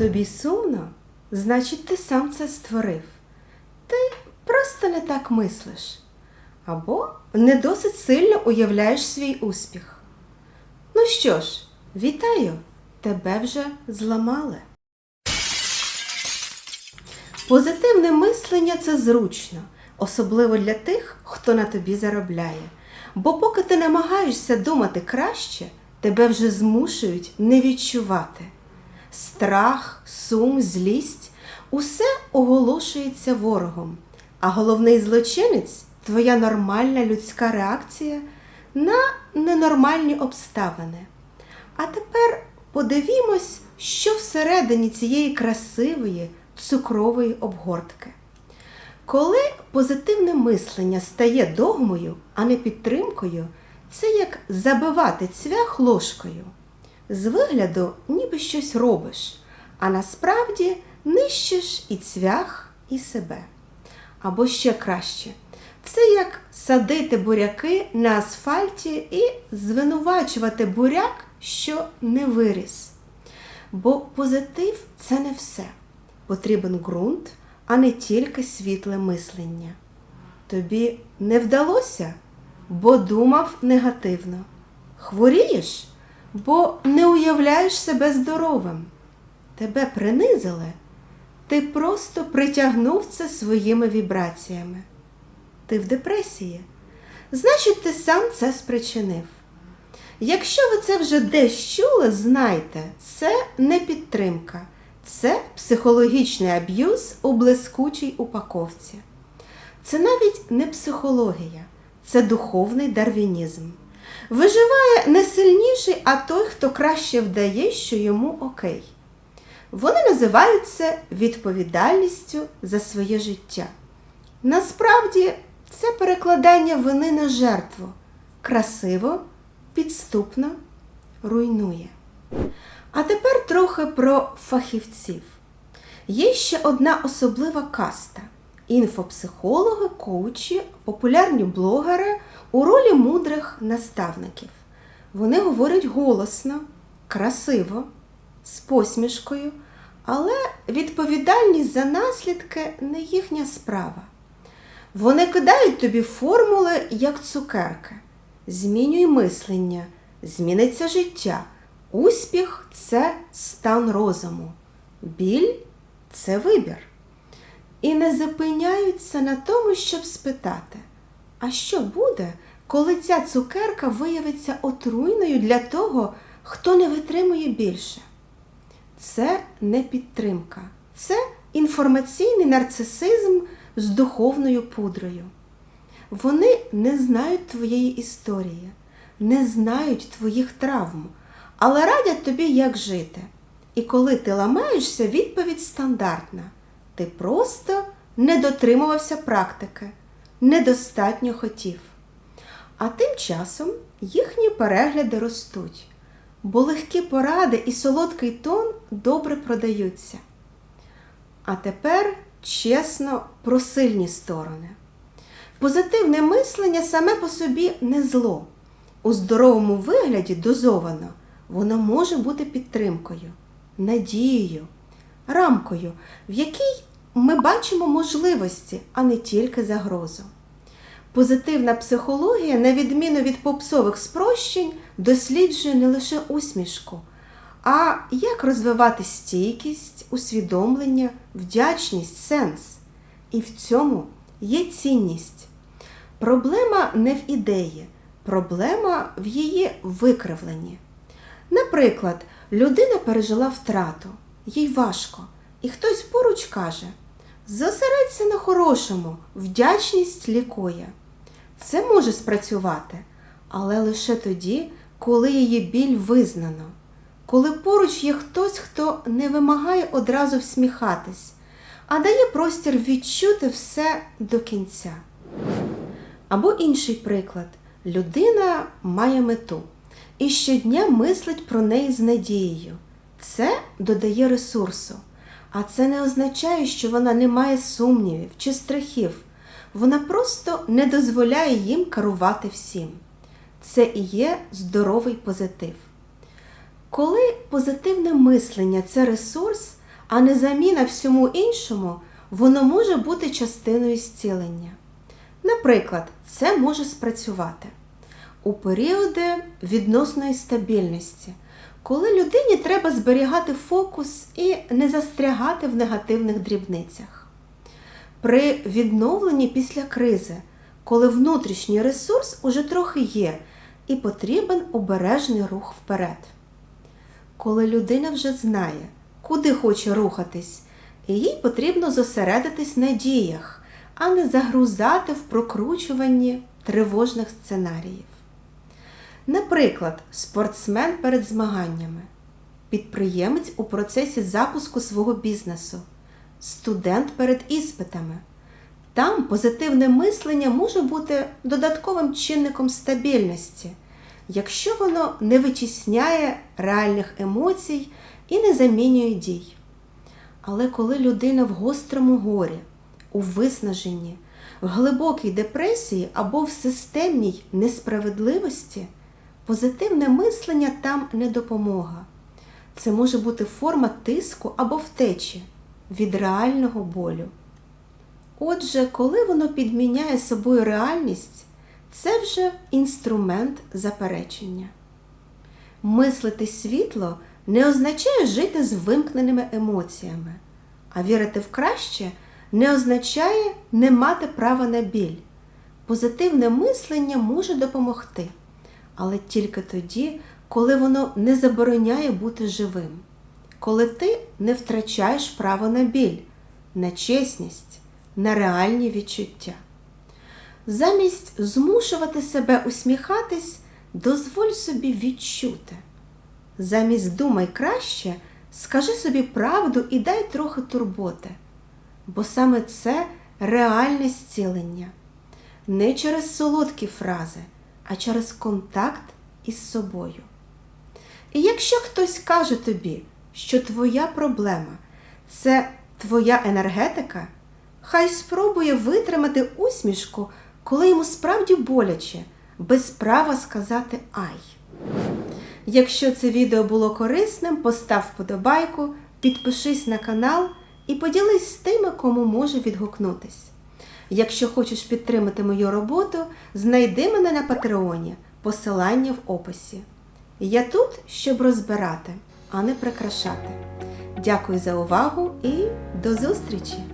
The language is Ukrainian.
Тобі сумно, значить, ти сам це створив. Ти просто не так мислиш. Або не досить сильно уявляєш свій успіх. Ну що ж, вітаю, тебе вже зламали. Позитивне мислення це зручно, особливо для тих, хто на тобі заробляє. Бо поки ти намагаєшся думати краще, тебе вже змушують не відчувати. Страх, сум, злість усе оголошується ворогом, а головний злочинець твоя нормальна людська реакція на ненормальні обставини. А тепер подивімось, що всередині цієї красивої цукрової обгортки. Коли позитивне мислення стає догмою, а не підтримкою, це як забивати цвях ложкою. З вигляду ніби щось робиш, а насправді нищиш і цвях, і себе. Або ще краще, це як садити буряки на асфальті і звинувачувати буряк, що не виріс. Бо позитив це не все. Потрібен ґрунт, а не тільки світле мислення. Тобі не вдалося, бо думав негативно. Хворієш, бо не уявляєш себе здоровим. Тебе принизили, ти просто притягнув це своїми вібраціями. Ти в депресії, значить, ти сам це спричинив. Якщо ви це вже десь чули, знайте, це не підтримка, це психологічний аб'юз у блискучій упаковці. Це навіть не психологія, це духовний дарвінізм. Виживає не сильніший, а той, хто краще вдає, що йому окей. Вони називають це відповідальністю за своє життя. Насправді, це перекладання вини на жертву красиво, підступно руйнує. А тепер трохи про фахівців. Є ще одна особлива каста інфопсихологи, коучі, популярні блогери у ролі мудрих наставників. Вони говорять голосно, красиво, з посмішкою, але відповідальність за наслідки не їхня справа. Вони кидають тобі формули як цукерки. Змінюй мислення, зміниться життя. Успіх це стан розуму, біль це вибір. І не зупиняються на тому, щоб спитати, а що буде, коли ця цукерка виявиться отруйною для того, хто не витримує більше? Це не підтримка, це інформаційний нарцисизм з духовною пудрою. Вони не знають твоєї історії, не знають твоїх травм, але радять тобі, як жити. І коли ти ламаєшся, відповідь стандартна. Ти просто не дотримувався практики, недостатньо хотів. А тим часом їхні перегляди ростуть, бо легкі поради і солодкий тон добре продаються. А тепер чесно про сильні сторони. Позитивне мислення саме по собі не зло. У здоровому вигляді дозовано воно може бути підтримкою, надією, рамкою, в якій ми бачимо можливості, а не тільки загрозу. Позитивна психологія, на відміну від попсових спрощень, досліджує не лише усмішку, а як розвивати стійкість, усвідомлення, вдячність, сенс. І в цьому є цінність. Проблема не в ідеї, проблема в її викривленні. Наприклад, людина пережила втрату, їй важко, і хтось поруч каже: зосередься на хорошому, вдячність лікує. Це може спрацювати, але лише тоді, коли її біль визнано, коли поруч є хтось, хто не вимагає одразу всміхатись, а дає простір відчути все до кінця. Або інший приклад: людина має мету і щодня мислить про неї з надією. Це додає ресурсу. А це не означає, що вона не має сумнівів чи страхів. Вона просто не дозволяє їм керувати всім. Це і є здоровий позитив. Коли позитивне мислення це ресурс, а не заміна всьому іншому, воно може бути частиною зцілення. Наприклад, це може спрацювати у періоди відносної стабільності, коли людині треба зберігати фокус і не застрягати в негативних дрібницях. При відновленні після кризи, коли внутрішній ресурс уже трохи є, і потрібен обережний рух вперед. Коли людина вже знає, куди хоче рухатись, їй потрібно зосередитись на діях, а не загрузати в прокручуванні тривожних сценаріїв. Наприклад, спортсмен перед змаганнями, підприємець у процесі запуску свого бізнесу, студент перед іспитами. Там позитивне мислення може бути додатковим чинником стабільності, якщо воно не витісняє реальних емоцій і не замінює дій. Але коли людина в гострому горі, у виснаженні, в глибокій депресії або в системній несправедливості, позитивне мислення там не допомога. Це може бути форма тиску або втечі від реального болю. Отже, коли воно підміняє собою реальність, це вже інструмент заперечення. Мислити світло не означає жити з вимкненими емоціями, а вірити в краще не означає не мати права на біль. Позитивне мислення може допомогти, але тільки тоді, коли воно не забороняє бути живим, коли ти не втрачаєш право на біль, на чесність, на реальні відчуття. Замість змушувати себе усміхатись, дозволь собі відчути. Замість думай краще, скажи собі правду і дай трохи турботи, бо саме це реальне зцілення. Не через солодкі фрази, а через контакт із собою. І якщо хтось каже тобі, що твоя проблема це твоя енергетика, хай спробує витримати усмішку, коли йому справді боляче, без права сказати ай. Якщо це відео було корисним, постав вподобайку, підпишись на канал і поділись з тими, кому може відгукнутись. Якщо хочеш підтримати мою роботу, знайди мене на Патреоні, посилання в описі. Я тут, щоб розбирати, а не прикрашати. Дякую за увагу і до зустрічі!